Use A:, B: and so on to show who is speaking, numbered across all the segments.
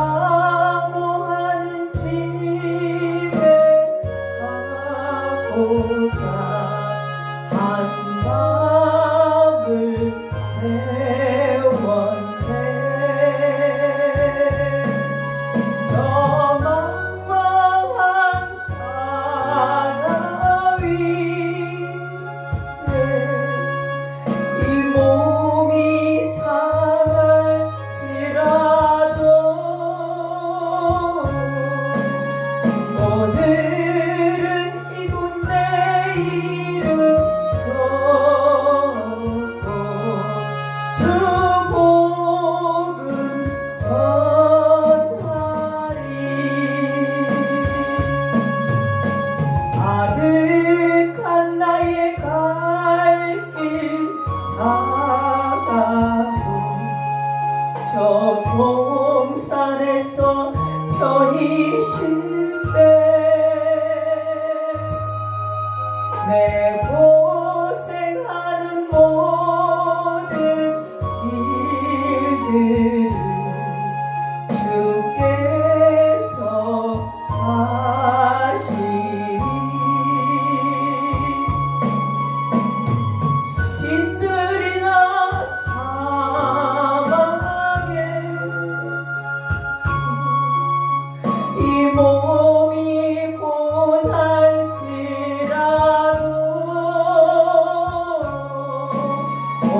A: 사모하는 집에 가고자. 동산에서 편히 쉴 때 내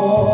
A: more.